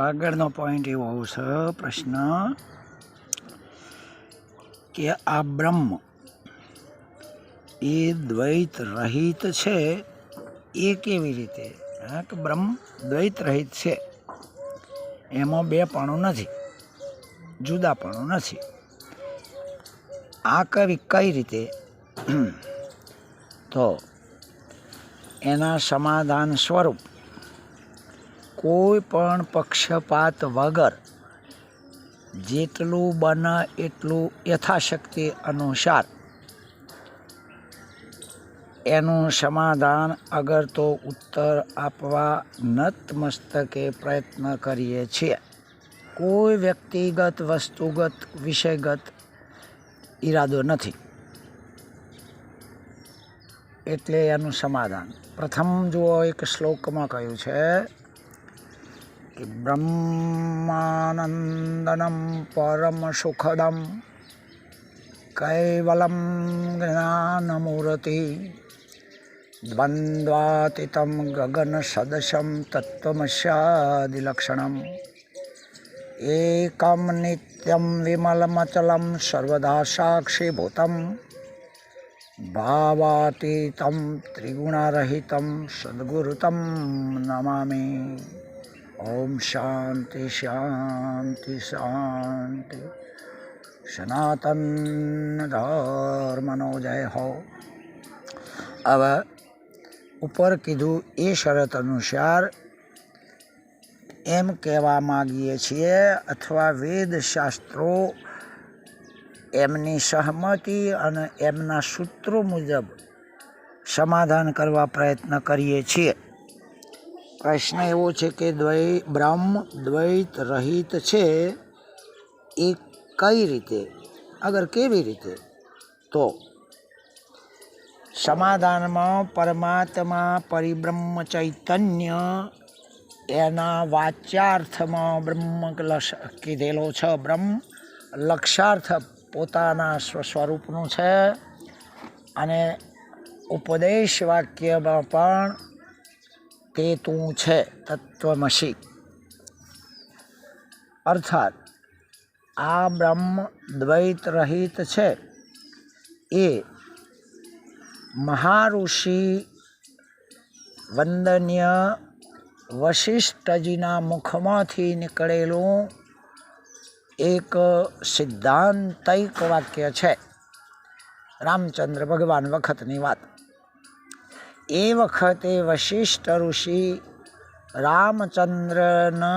આગળનો પોઈન્ટ એવો છે, પ્રશ્ન કે આ બ્રહ્મ એ દ્વૈત રહિત છે? એ કેવી રીતે? હા, કે બ્રહ્મ દ્વૈત રહિત છે? એમાં બે પણું નથી જુદાપણું નથી. આ કવિ કઈ રીતે? તો એના સમાધાન સ્વરૂપ કોઈ પણ પક્ષપાત વગર જેટલું બને એટલું યથાશક્તિ અનુસાર. એનું સમાધાન અગર તો ઉત્તર આપવા નતમસ્તકે પ્રયત્ન કરીએ છીએ. કોઈ વ્યક્તિગત, વસ્તુગત, વિષયગત ઈરાદો નથી. એટલે એનું સમાધાન. પ્રથમ જુઓ એક શ્લોકમાં કહ્યું છે કે બ્રહ્માનંદનમ પરમ સુખદમ કૈવલમ જ્ઞાનમૂર્તિ દ્વંદ્વાતીતમ ગગન સદશમ તત્વમસ્યાદિલક્ષણમ એકમ નિત્યમ વિમલમચલમ સર્વદા સાક્ષીભૂતમ ભાવાતીતમ ત્રિગુણારહિતમ સદગુરુતમ નમામિ ઓમ શાંતિ શાંતિ શાંતિ. સનાતન ધર્મનો જય હો. હવે ઉપર કીધું એ શરત અનુસાર એમ કહેવા માગીએ છીએ અથવા વેદશાસ્ત્રો એમની સહમતિ અને એમના સૂત્રો મુજબ સમાધાન કરવા પ્રયત્ન કરીએ છીએ. પ્રશ્ન એવો છે કે દ્વૈ, બ્રહ્મ, દ્વૈત રહિત છે એ કઈ રીતે? અગર કેવી રીતે? તો સમાધાનમાં પરમાત્મા પરિબ્રહ્મ ચૈતન્ય એના વાચ્યાર્થમાં બ્રહ્મ કીધેલો છે. બ્રહ્મ લક્ષાર્થ પોતાના સ્વસ્વરૂપનું છે. અને ઉપદેશ વાક્યમાં પણ તે તું છે તત્વમસી? અર્થાત, આ બ્રહ્મ દ્વૈત રહિત છે. એ મહાઋષિ વંદનીય વશિષ્ઠજીના મુખમાંથી નીકળેલું એક સિદ્ધાંતિક વાક્ય છે. રામચંદ્ર ભગવાન વખતની વાત. એ વખતે વશિષ્ઠ ઋષિ રામચંદ્રને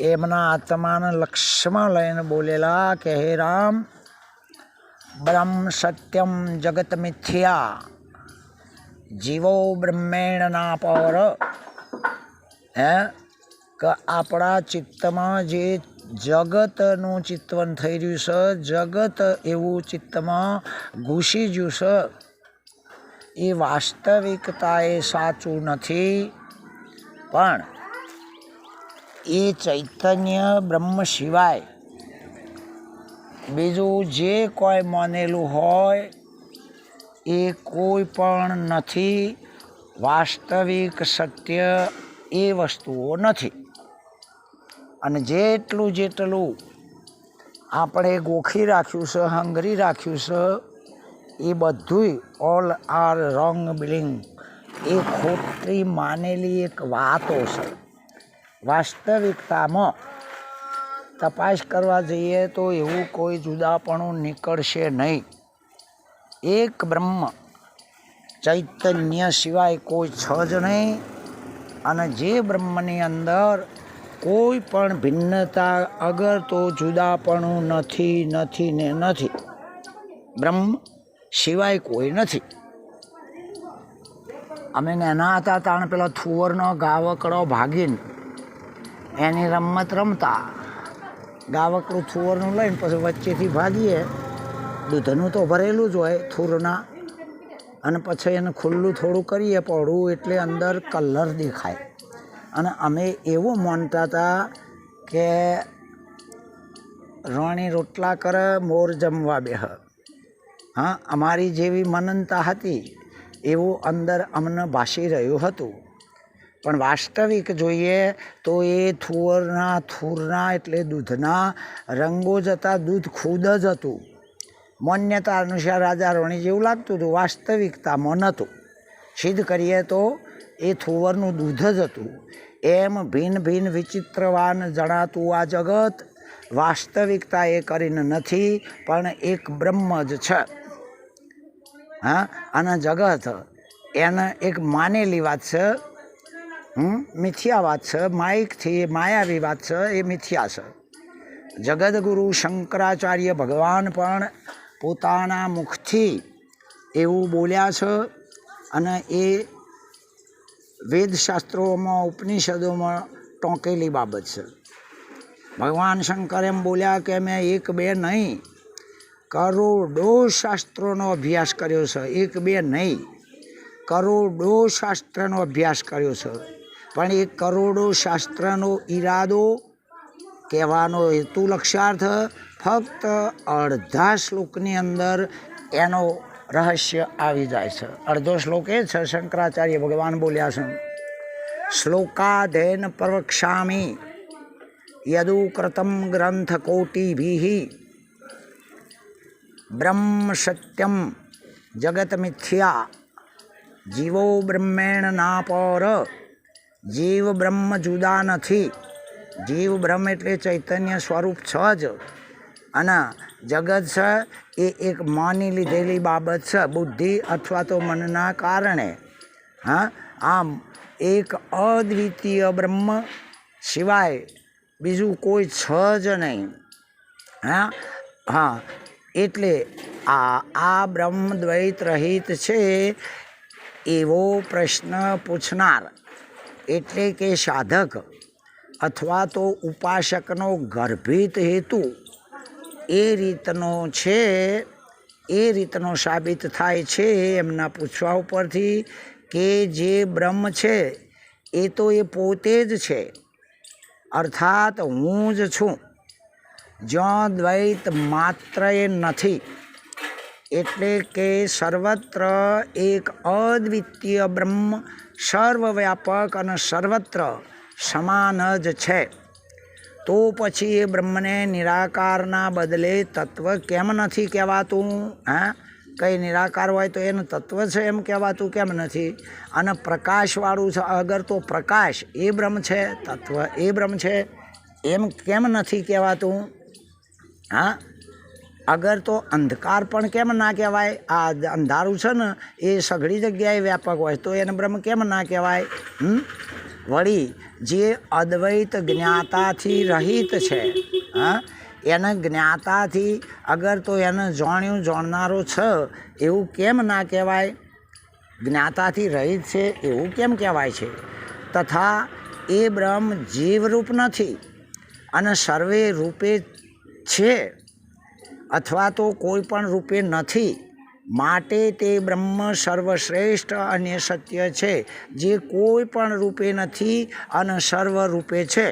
એમના આત્માને લક્ષ્યમાં લઈને બોલેલા કે, હે રામ, બ્રહ્મ સત્યમ જગત મિથ્યા, જીવો બ્રહ્મેણ ના પર હે? કે આપણા ચિત્તમાં જે જગતનું ચિત્તવન થઈ રહ્યું છે, જગત એવું ચિત્તમાં ઘૂસી ગયું છે એ વાસ્તવિકતા એ સાચું નથી. પણ એ ચૈતન્ય બ્રહ્મ સિવાય બીજું જે કોઈ માનેલું હોય એ કોઈ પણ નથી. વાસ્તવિક સત્ય એ વસ્તુઓ નથી. અને જેટલું જેટલું આપણે ગોખી રાખ્યું છે, હંગરી રાખ્યું છે એ બધુંય ઓલ આર રોંગ બિલિંગ એ ખોટી માનેલી એક વાતો છે. વાસ્તવિકતામાં તપાસ કરવા જઈએ તો એવું કોઈ જુદાપણું નીકળશે નહીં. એક બ્રહ્મ ચૈતન્ય સિવાય કોઈ છ જ નહીં અને જે બ્રહ્મની અંદર કોઈ પણ ભિન્નતા અગર તો જુદાપણું નથી નથી ને નથી. બ્રહ્મ સિવાય કોઈ નથી. અમે નાના હતા તાણ પેલો થુવરનો ગાવકડો ભાગીને એની રમત રમતા ગાવકડું થુવરનું લઈને પછી વચ્ચેથી ભાગીએ. દૂધનું તો ભરેલું જ હોય થૂરના. અને પછી એને ખુલ્લું થોડું કરીએ પડવું એટલે અંદર કલર દેખાય. અને અમે એવું માનતા હતા કે રાણી રોટલા કરે, મોર જમવા બેહ. હા, અમારી જેવી મનનતા હતી, એવું અંદર અમને ભાસી રહ્યું હતું. પણ વાસ્તવિક જોઈએ તો એ થુવરના થૂરના એટલે દૂધના રંગો જતાં દૂધ ખુદ જ હતું. માન્યતા અનુસાર રાજા રોણી જેવું લાગતું હતું વાસ્તવિકતામાં નહોતું સિદ્ધ કરીએ તો એ થુવરનું દૂધ જ હતું. એમ ભિન્ન ભિન્ન વિચિત્રવાન જણાતું આ જગત, વાસ્તવિકતા એ કરીને નથી, પણ એક બ્રહ્મ જ છે. હા? અને જગત. એને એક માનેલી વાત છે. મિથ્યા વાત છે. માઇકથી માયાવી વાત છે. એ મિથ્યા છે. જગદગુરુ શંકરાચાર્ય ભગવાન પણ પોતાના મુખથી એવું બોલ્યા છે અને એ વેદશાસ્ત્રોમાં, ઉપનિષદોમાં ટોંકેલી બાબત છે. ભગવાન શંકર એમ બોલ્યા કે મેં એક બે નહીં કરોડો શાસ્ત્રોનો અભ્યાસ કર્યો છે. એક બે નહીં. કરોડો શાસ્ત્રનો અભ્યાસ કર્યો છે. પણ એ કરોડો શાસ્ત્રનો ઈરાદો કહેવાનો હેતુ લક્ષાર્થ ફક્ત અડધા શ્લોકની અંદર એનો રહસ્ય આવી જાય છે. અડધો શ્લોક એ છે, શંકરાચાર્ય ભગવાન બોલ્યા છે. શ્લોકાધેન પ્રવક્ષામી યદુકૃતમ ગ્રંથ કોટિભિઃ બ્રહ્મ સત્યમ જગત મિથ્યા જીવો બ્રહ્મેણ ના પર જીવ બ્રહ્મ જુદા નથી જીવ બ્રહ્મ એટલે ચૈતન્ય સ્વરૂપ છ જ અને જગત છે એ એક માની લીધેલી બાબત છે બુદ્ધિ અથવા તો મનના કારણે હા આમ એક અદ્વિતીય બ્રહ્મ સિવાય બીજું કોઈ છ જ નહીં હા હા એટલે આ આ બ્રહ્મદ્વૈત રહિત છે એવો પ્રશ્ન પૂછનાર. એટલે કે સાધક અથવા તો ઉપાસકનો ગર્ભિત હેતુ એ રીતનો છે, એ રીતનો સાબિત થાય છે એમના પૂછવા ઉપરથી કે જે બ્રહ્મ છે એ તો એ પોતે જ છે. અર્થાત હું જ છું. જ્યાં દ્વૈત માત્ર એ નથી. એટલે કે સર્વત્ર એક અદ્વિતીય બ્રહ્મ, સર્વવ્યાપક અને સર્વત્ર સમાન જ છે. તો પછી એ બ્રહ્મને નિરાકારના બદલે તત્વ કેમ નથી કહેવાતું? હા? કંઈ નિરાકાર હોય તો એનું તત્વ છે એમ કહેવાતું કેમ નથી? અને પ્રકાશવાળું છે, અગર તો પ્રકાશ એ બ્રહ્મ છે, તત્વ એ બ્રહ્મ છે, એમ કેમ નથી કહેવાતું? હા? અગર તો અંધકાર પણ કેમ ના કહેવાય? આ અંધારું છે ને, એ સઘળી જગ્યાએ વ્યાપક હોય, તો એને બ્રહ્મ કેમ ના કહેવાય? હમ? વળી, જે અદ્વૈત જ્ઞાતાથી રહિત છે, હા? એને જ્ઞાતાથી અગર તો એને જાણ્યું, જાણનારો છે, એવું કેમ ના કહેવાય? જ્ઞાતાથી રહિત છે, એવું કેમ કહેવાય છે? તથા એ બ્રહ્મ જીવરૂપ નથી, અને સર્વે રૂપે છે અથવા તો કોઈ પણ રૂપે નથી. માટે તે બ્રહ્મ સર્વશ્રેષ્ઠ અને સત્ય છે, જે કોઈ પણ રૂપે નથી અને સર્વ રૂપે છે.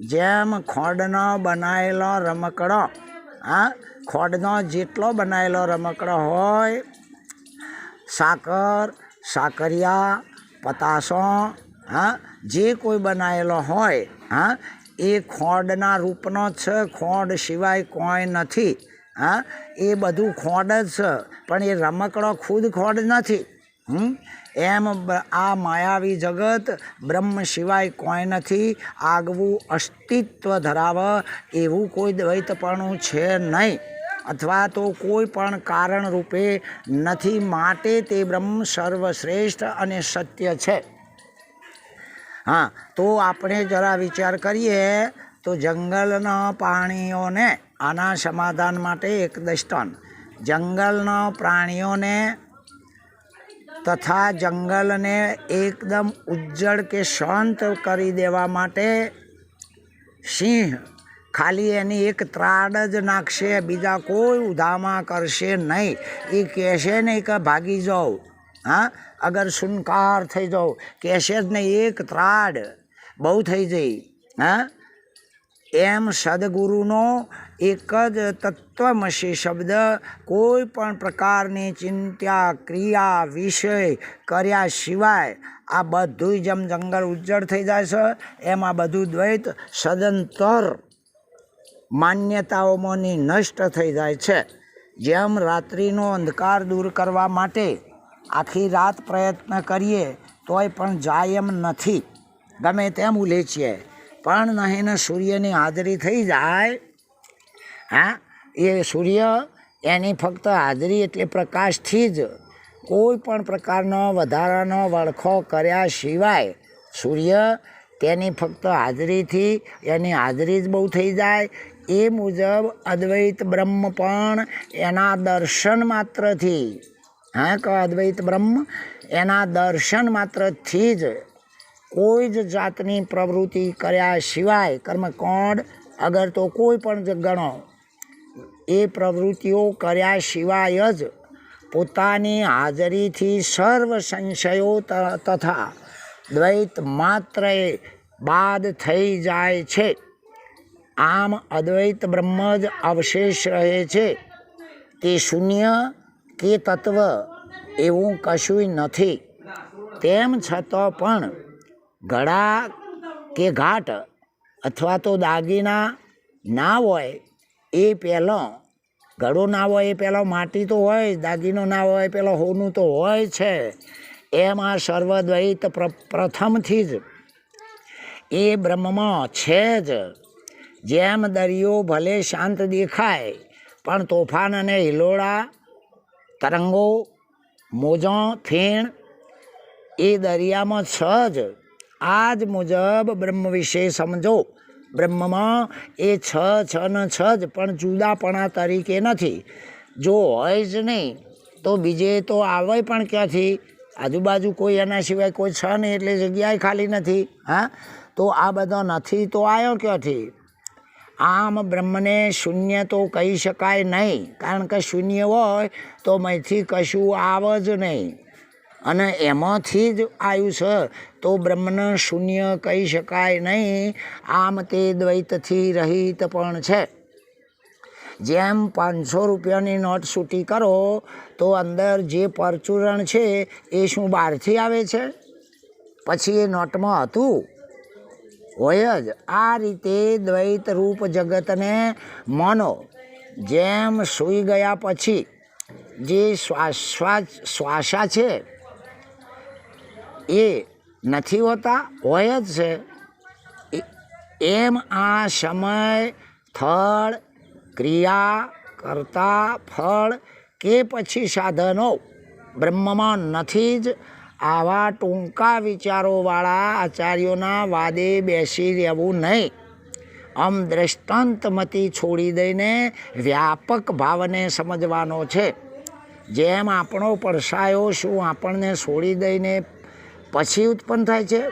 જેમ ખોડનો બનાવેલો રમકડો, હા, ખોડનો જેટલો બનાવેલો રમકડો હોય, સાકર, સાકરિયા, પતાસો, હા, જે કોઈ બનાવેલો હોય, હા એ ખોડના રૂપનો જ છે, ખોડ સિવાય કોઈ નથી. હા, એ બધું ખોડ જ છે, પણ એ રમકડો ખુદ ખોડ નથી. હમ? એમ આ માયાવી જગત બ્રહ્મ સિવાય કોઈ નથી. આગવું અસ્તિત્વ ધરાવે એવું કોઈ દ્વૈતપણું છે નહીં. અથવા તો કોઈ પણ કારણ રૂપે નથી. માટે તે બ્રહ્મ સર્વશ્રેષ્ઠ અને સત્ય છે. હા, તો આપણે જરા વિચાર કરીએ તો જંગલના પ્રાણીઓને આના સમાધાન માટે એક દૃષ્ટાંત જંગલના પ્રાણીઓને તથા જંગલને એકદમ ઉજ્જળ કે શાંત કરી દેવા માટે સિંહ ખાલી એની એક ત્રાડ જ નાખશે, બીજા કોઈ ઉધામા કરશે નહીં. એ કહેશે નહીં કે ભાગી જાઓ. હા અગર સુનકાર થઈ જાઓ કહેશે જ નહીં, એક ત્રાડ બહુ થઈ જઈ, હા? એમ સદગુરુનો એક જ તત્વમસી શબ્દ કોઈ પણ પ્રકારની ચિંતા, ક્રિયા, વિષય કર્યા સિવાય આ બધું જેમ જંગલ ઉજ્જળ થઈ જાય છે, એમ બધું દ્વૈત સદંતર માન્યતાઓમાંની નષ્ટ થઈ જાય છે. જેમ રાત્રિનો અંધકાર દૂર કરવા માટે આખી રાત પ્રયત્ન કરીએ તોય પણ જાય એમ નથી. ગમે તેમ ઉલેચીએ. પણ નહીં સૂર્યની હાજરી થઈ જાય. હા, એ સૂર્ય એની ફક્ત હાજરી એટલે પ્રકાશથી જ. કોઈ પણ પ્રકારનો વધારાનો વળખો કર્યા સિવાય સૂર્ય તેની ફક્ત હાજરીથી એની હાજરી જ બહુ થઈ જાય. એ મુજબ અદ્વૈત બ્રહ્મ પણ એના દર્શન માત્રથી હા કે અદ્વૈત બ્રહ્મ, એના દર્શન માત્રથી જ કોઈ જ જાતની પ્રવૃત્તિ કર્યા સિવાય કર્મકોણ અગર તો કોઈ પણ ગણો, એ પ્રવૃત્તિઓ કર્યા સિવાય જ પોતાની હાજરીથી સર્વ સંશયો તથા દ્વૈત માત્રએ બાદ થઈ જાય છે. આમ અદ્વૈત બ્રહ્મ જ અવશેષ રહે છે. તે શૂન્ય કે તત્વ એવું કશુંય નથી. તેમ છતાં પણ ગળા કે ઘાટ અથવા તો દાગીના ના હોય એ પહેલો ઘડો ના હોય એ પહેલો માટી તો હોય, દાગીનો ના હોય પેલો, હોનું તો હોય છે. એમ આ સર્વદ્વૈત પ્ર- પ્રથમથી જ એ બ્રહ્મમાં છે જ. જેમ દરિયો ભલે શાંત દેખાય, પણ તોફાન અને હિલોળા તરંગો મોજો ફેણ, એ દરિયામાં છ જ આ જ મુજબ બ્રહ્મ વિશે સમજો. બ્રહ્મમાં એ છ છ ને છ જ પણ જુદાપણા તરીકે નથી. જો હોય જ નહીં, તો બીજે તો આવે પણ ક્યાંથી? આજુબાજુ કોઈ એના સિવાય કોઈ છ નહીં એટલે જગ્યાએ ખાલી નથી, હા? તો આ બધો નથી, તો આવ્યો ક્યાંથી? આમ બ્રહ્મને શૂન્ય તો કહી શકાય નહીં. કારણ કે શૂન્ય હોય તો મયથી કશું આવે જ નહીં. અને એમાંથી જ આવ્યું છે તો બ્રહ્મને શૂન્ય કહી શકાય નહીં. આમ તે દ્વૈતથી રહિત પણ છે. જેમ પાંચસો રૂપિયાની નોટ છૂટી કરો, તો અંદર જે પરચુરણ છે એ શું બહારથી આવે છે? પછી એ નોટમાં હતું? હોય જ. આ રીતે દ્વૈત રૂપ જગતને માનો. જેમ સૂઈ ગયા પછી જે શ્વાસ શ્વાસ- છે, એ નથી હોતા, હોય જ છે. એમ આ સમય સ્થળ ક્રિયા કરતા ફળ કે પછી સાધનો બ્રહ્મમાં નથી જ આવા ટૂંકા વિચારોવાળા આચાર્યોના વાદે બેસી રહેવું નહીં. આમ દ્રષ્ટાંતમતી છોડી દઈને વ્યાપક ભાવને સમજવાનો છે. જેમ આપણો પરસાયો શું આપણને છોડી દઈને પછી ઉત્પન્ન થાય છે?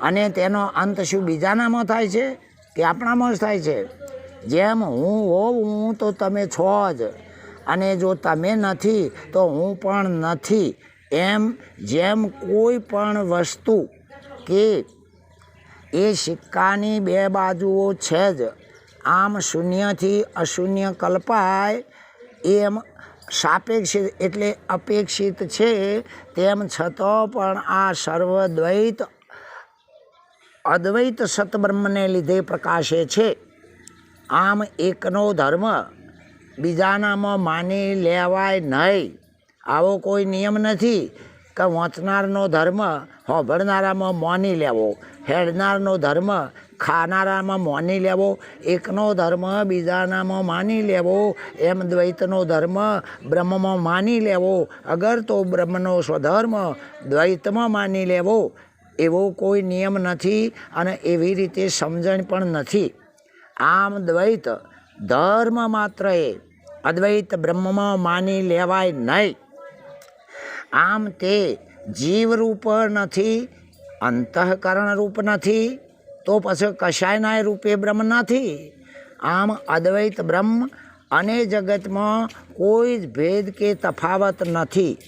અને તેનો અંત શું બીજાનામાં થાય છે કે આપણામાં જ થાય છે? જેમ હું હોઉં હું તો તમે છો જ. અને જો તમે નથી તો હું પણ નથી. એમ જેમ કોઈ પણ વસ્તુ કે એ સિક્કાની બે બાજુઓ છે જ, આમ શૂન્યથી અશૂન્ય કલ્પાય, એમ સાપેક્ષિત એટલે અપેક્ષિત છે, તેમ છતાં પણ આ સર્વદ્વૈત, અદ્વૈત સતબ્રહ્મને લીધે પ્રકાશે છે. આમ એકનો ધર્મ બીજાનામાં માની લેવાય નહીં. આવો કોઈ નિયમ નથી કે વાંચનારનો ધર્મ હોભળનારામાં માની લેવો હેડનારનો ધર્મ ખાનારામાં માની લેવો, એકનો ધર્મ બીજાનામાં માની લેવો, એમ દ્વૈતનો ધર્મ બ્રહ્મમાં માની લેવો, અગર તો બ્રહ્મનો સ્વધર્મ દ્વૈતમાં માની લેવો, એવો કોઈ નિયમ નથી અને એવી રીતે સમજણ પણ નથી. આમ દ્વૈત ધર્મ માત્ર એ અદ્વૈત બ્રહ્મમાં માની લેવાય નહીં. આમ તે જીવરૂપ નથી અંતઃકરણ રૂપ નથી, તો પછી કશાયના રૂપે બ્રહ્મ નથી. આમ અદ્વૈત બ્રહ્મ અને જગતમાં કોઈ જ ભેદ કે તફાવત નથી.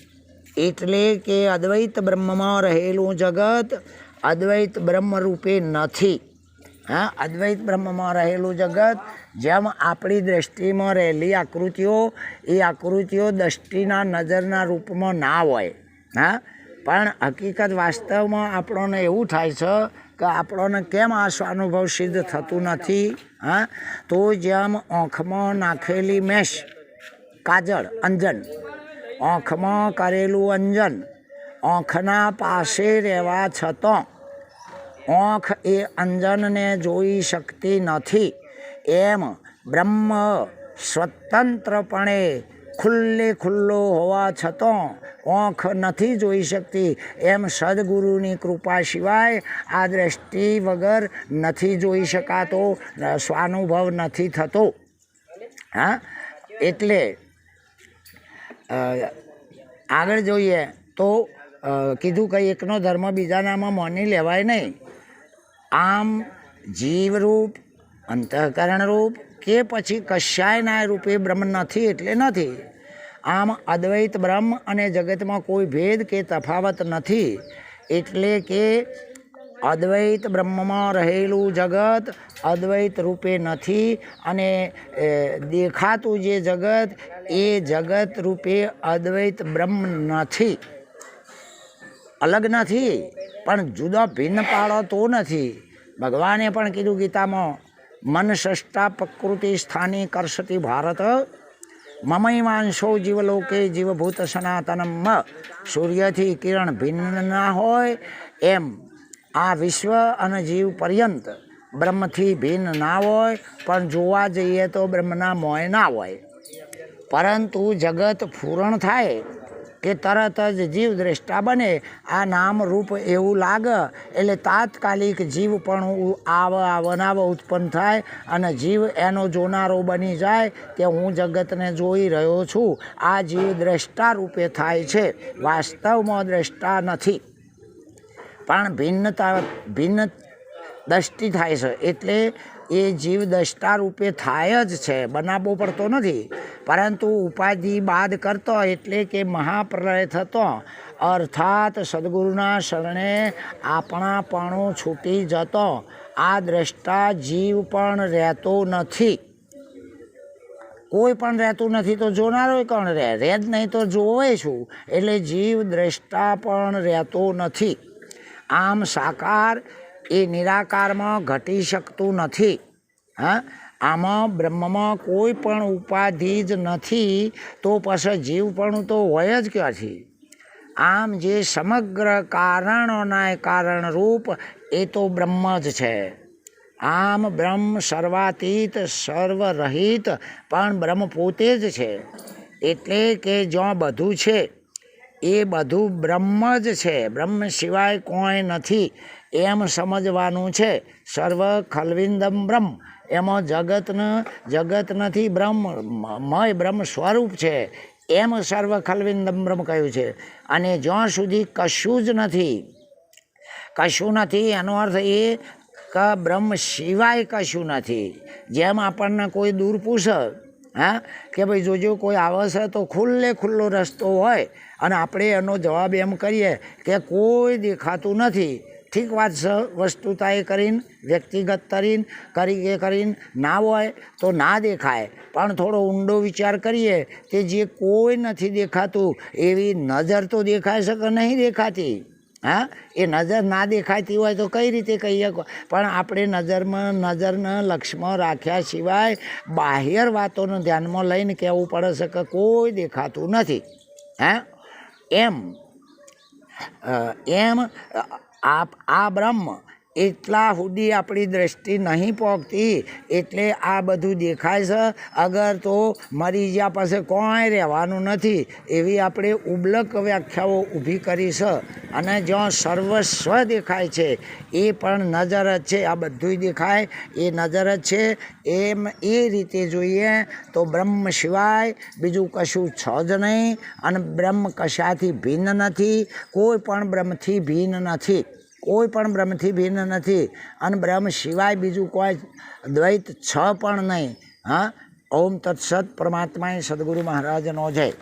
એટલે કે અદ્વૈત બ્રહ્મમાં રહેલું જગત અદ્વૈત બ્રહ્મ રૂપે નથી. હા, અદ્વૈત બ્રહ્મમાં રહેલું જગત, જેમ આપણી દ્રષ્ટિમાં રહેલી આકૃતિઓ, એ આકૃતિઓ દ્રષ્ટિના નજરના રૂપમાં ના હોય. હા? પણ હકીકત વાસ્તવમાં આપણને એવું થાય છે કે આપણને કેમ આ સ્વાનુભવ સિદ્ધ થતું નથી? હા? તો જેમ આંખમાં નાખેલી મેશ, કાજળ, અંજન, આંખમાં કરેલું અંજન, આંખના પાસે રહેવા છતાં આંખ એ અંજનને જોઈ શકતી નથી. એમ બ્રહ્મ સ્વતંત્રપણે ખુલ્લે ખુલ્લો હોવા છતાં આંખ નથી જોઈ શકતી. એમ સદગુરુની કૃપા સિવાય આ દ્રષ્ટિ વગર નથી જોઈ શકાતો સ્વાનુભવ નથી થતો. હા? એટલે આગળ જોઈએ તો કીધું કંઈ એકનો ધર્મ બીજાનામાં માની લેવાય નહીં. આમ જીવરૂપ, અંતઃકરણરૂપ કે પછી કશાયના રૂપે બ્રહ્મ નથી એટલે નથી. આમ અદ્વૈત બ્રહ્મ અને જગતમાં કોઈ ભેદ કે તફાવત નથી એટલે કે અદ્વૈત બ્રહ્મમાં રહેલું જગત અદ્વૈત રૂપે નથી અને દેખાતું જે જગત એ જગત રૂપે અદ્વૈત બ્રહ્મ નથી. અલગ નથી. પણ જુદા ભિન્ન પાડો તો નથી. ભગવાને પણ કીધું ગીતામાં, મન સષ્ટા પ્રકૃતિ સ્થાની કરશતી ભારત મમયમાંશો જીવલોકે જીવભૂત સનાતનમ સૂર્યથી કિરણ ભિન્ન ના હોય એમ આ વિશ્વ અને જીવ પર્યંત બ્રહ્મથી ભિન્ન ના હોય, પણ જોવા જઈએ તો બ્રહ્મના મોય ના હોય. પરંતુ જગત પૂરણ થાય કે તરત જ જીવ દ્રષ્ટા બને. આ નામ રૂપ એવું લાગે, એટલે તાત્કાલિક જીવ પણ આવ આવનાવ ઉત્પન્ન થાય અને જીવ એનો જોનારો બની જાય કે હું જગતને જોઈ રહ્યો છું. આ જીવ દ્રષ્ટા રૂપે થાય છે. વાસ્તવમાં દ્રષ્ટા નથી. પણ ભિન્નતા, ભિન્ન દ્રષ્ટિ થાય છે. એટલે એ જીવ દ્રષ્ટા રૂપે થાય જ છે, બનાવવો પડતો નથી. પરંતુ ઉપાધિ બાદ કરતો એટલે કે મહાપ્રલય થતો. અર્થાત સદગુરુના શરણે આપણાપણું છૂટી જતો. આ દ્રષ્ટા જીવ પણ રહેતો નથી. કોઈ પણ રહેતું નથી તો જોનારો કોણ રહે? રહે જ નહીં તો જોવે છું એટલે જીવ દ્રષ્ટા પણ રહેતો નથી. આમ સાકાર એ નિરાકારમાં ઘટી શકતું નથી. હા? આમાં બ્રહ્મમાં કોઈ પણ ઉપાધિ જ નથી, તો પછી જીવપણું તો હોય જ ક્યાંથી? આમ જે સમગ્ર કારણોના કારણરૂપ એ તો બ્રહ્મ જ છે. આમ બ્રહ્મ સર્વાતીત, સર્વરહિત, પણ બ્રહ્મ પોતે જ છે. એટલે કે જ્યાં બધું છે, એ બધું બ્રહ્મ જ છે. બ્રહ્મ સિવાય કોઈ નથી. એમ સમજવાનું છે. સર્વ ખલવિંદમ બ્રહ્મ. એમાં જગતન, જગત નથી બ્રહ્મ મય બ્રહ્મ સ્વરૂપ છે. એમ સર્વ ખલવિંદમ બ્રહ્મ કહ્યું છે. અને જ્યાં સુધી કશું જ નથી, કશું નથી, એનો અર્થ એ કે બ્રહ્મ સિવાય કશું નથી. જેમ આપણને કોઈ દૂર પૂછે, હા, કે ભાઈ જોજો કોઈ આવે છે તો ખુલ્લે ખુલ્લો રસ્તો હોય. અને આપણે એનો જવાબ એમ કરીએ કે કોઈ દેખાતું નથી. ઠીક વાત છે વસ્તુતાએ કરીને, વ્યક્તિગત કરીને કરી એ કરીને, ના હોય તો ના દેખાય. પણ થોડો ઊંડો વિચાર કરીએ કે જે કોઈ નથી દેખાતું, એવી નજર તો દેખાય છે કે નહીં દેખાતી. હા? એ નજર ના દેખાતી હોય તો કઈ રીતે કહીએ પણ આપણે નજરમાં, નજરના લક્ષ્યમાં રાખ્યા સિવાય બાહ્ય વાતોને ધ્યાનમાં લઈને કહેવું પડે છે કે કોઈ દેખાતું નથી. હે? એમ એમ આ આ બ્રહ્મ એટલા સુધી આપણી દ્રષ્ટિ નહીં પહોંચતી એટલે આ બધું દેખાય છે. અગર તો મરી ગયા પાસે કોઈ રહેવાનું નથી, એવી આપણે ઉબલક વ્યાખ્યાઓ ઊભી કરી છે. અને જ્યાં સર્વસ્વ દેખાય છે, એ પણ નજર જ છે. આ બધું દેખાય, એ નજર જ છે. એમ એ રીતે જોઈએ તો બ્રહ્મ સિવાય બીજું કશું છ જ નહીં. અને બ્રહ્મ કશાથી ભિન્ન નથી, કોઈ પણ બ્રહ્મથી ભિન્ન નથી. કોઈ પણ બ્રહ્મથી ભિન્ન નથી. અને બ્રહ્મ સિવાય બીજું કોઈ દ્વૈત છ પણ નહીં. હા? ઓમ તત્સત પરમાત્માએ સદગુરુ મહારાજનો જય.